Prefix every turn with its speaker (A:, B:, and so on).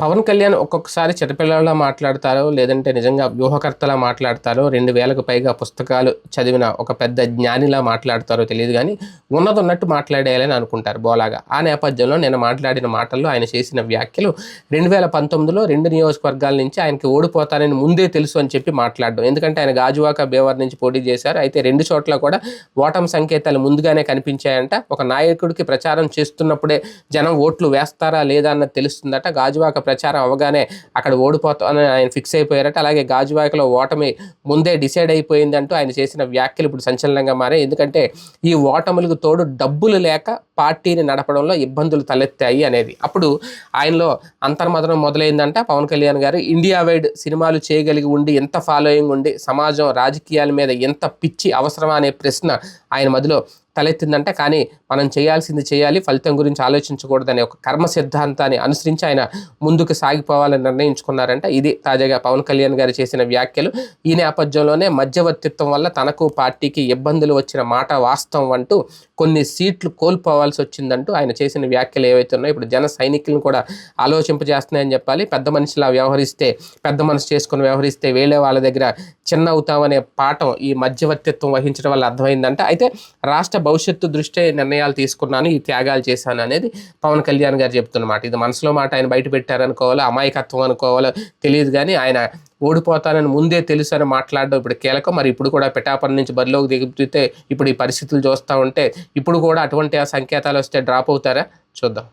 A: పవన్ కళ్యాణ్ ఒక్కొక్కసారి చిన్నపిల్లలా మాట్లాడతారో లేదంటే నిజంగా వ్యూహకర్తలా మాట్లాడతారో రెండు వేలకు పైగా పుస్తకాలు చదివిన ఒక పెద్ద జ్ఞానిలా మాట్లాడతారో తెలియదు కానీ ఉన్నది ఉన్నట్టు మాట్లాడేయాలని అనుకుంటారు బోలాగా. ఆ నేపథ్యంలో నేను మాట్లాడిన మాటల్లో ఆయన చేసిన వ్యాఖ్యలు రెండు వేల పంతొమ్మిదిలో రెండు నియోజకవర్గాల నుంచి ఆయనకి ఓడిపోతానని ముందే తెలుసు అని చెప్పి మాట్లాడడం. ఎందుకంటే ఆయన గాజువాక బేవర్ నుంచి పోటీ చేశారు. అయితే రెండు చోట్ల కూడా ఓటమి సంకేతాలు ముందుగానే కనిపించాయంట. ఒక నాయకుడికి ప్రచారం చేస్తున్నప్పుడే జనం ఓట్లు వేస్తారా లేదా అన్నది తెలుస్తుందట. గాజువాక ప్రచారం అవగానే అక్కడ ఓడిపోతానని ఆయన ఫిక్స్ అయిపోయారట. అలాగే గాజువాకలో ఓటమి ముందే డిసైడ్ అయిపోయిందంటూ ఆయన చేసిన వ్యాఖ్యలు ఇప్పుడు సంచలనంగా మారాయి. ఎందుకంటే ఈ ఓటములకు తోడు డబ్బులు లేక పార్టీని నడపడంలో ఇబ్బందులు తలెత్తాయి అనేది. అప్పుడు ఆయనలో అంతర్మదనం మొదలైందంట. పవన్ కళ్యాణ్ గారు ఇండియా వైడ్ సినిమాలు చేయగలిగి ఉండి ఎంత ఫాలోయింగ్ ఉండి సమాజం రాజకీయాల మీద ఎంత పిచ్చి అవసరమా అనే ప్రశ్న ఆయన మదిలో తలెత్తిందంట కానీ మనం చేయాల్సింది చేయాలి ఫలితం గురించి ఆలోచించకూడదనే ఒక కర్మ సిద్ధాంతాన్ని అనుసరించి ఆయన ముందుకు సాగిపోవాలని నిర్ణయించుకున్నారంట ఇది తాజాగా పవన్ కళ్యాణ్ గారు చేసిన వ్యాఖ్యలు. ఈ నేపథ్యంలోనే మధ్యవర్తిత్వం వల్ల తనకు పార్టీకి ఇబ్బందులు వచ్చిన మాట వాస్తవం అంటూ కొన్ని సీట్లు కోల్పోవాల్సి వచ్చిందంటూ ఆయన చేసిన వ్యాఖ్యలు ఏవైతే ఉన్నాయో ఇప్పుడు జన సైనికులను కూడా ఆలోచింపజేస్తున్నాయని చెప్పాలి. పెద్ద మనిషిలా వ్యవహరిస్తే పెద్ద మనసు చేసుకుని వ్యవహరిస్తే వేలే వాళ్ళ దగ్గర చిన్న అవుతామనే పాఠం ఈ మధ్యవర్తిత్వం వహించడం వల్ల అర్థమైందంట. అయితే రాష్ట్ర భవిష్యత్తు దృష్ట్యా నిర్ణయాలు తీసుకున్నాను ఈ త్యాగాలు చేశాను అనేది పవన్ కళ్యాణ్ గారు చెప్తున్నమాట. ఇది మనసులో మాట ఆయన బయట పెట్టారనుకోవాలో అమాయకత్వం అనుకోవాలో తెలియదు కానీ ఆయన ఓడిపోతానని ముందే తెలుసు అని మాట్లాడడం ఇప్పుడు కీలకం. మరి ఇప్పుడు కూడా పిఠాపన నుంచి బరిలోకి దిగితే ఇప్పుడు ఈ పరిస్థితులు చూస్తూ ఉంటే ఇప్పుడు కూడా అటువంటి ఆ సంకేతాలు వస్తే డ్రాప్ అవుతారా? చూద్దాం.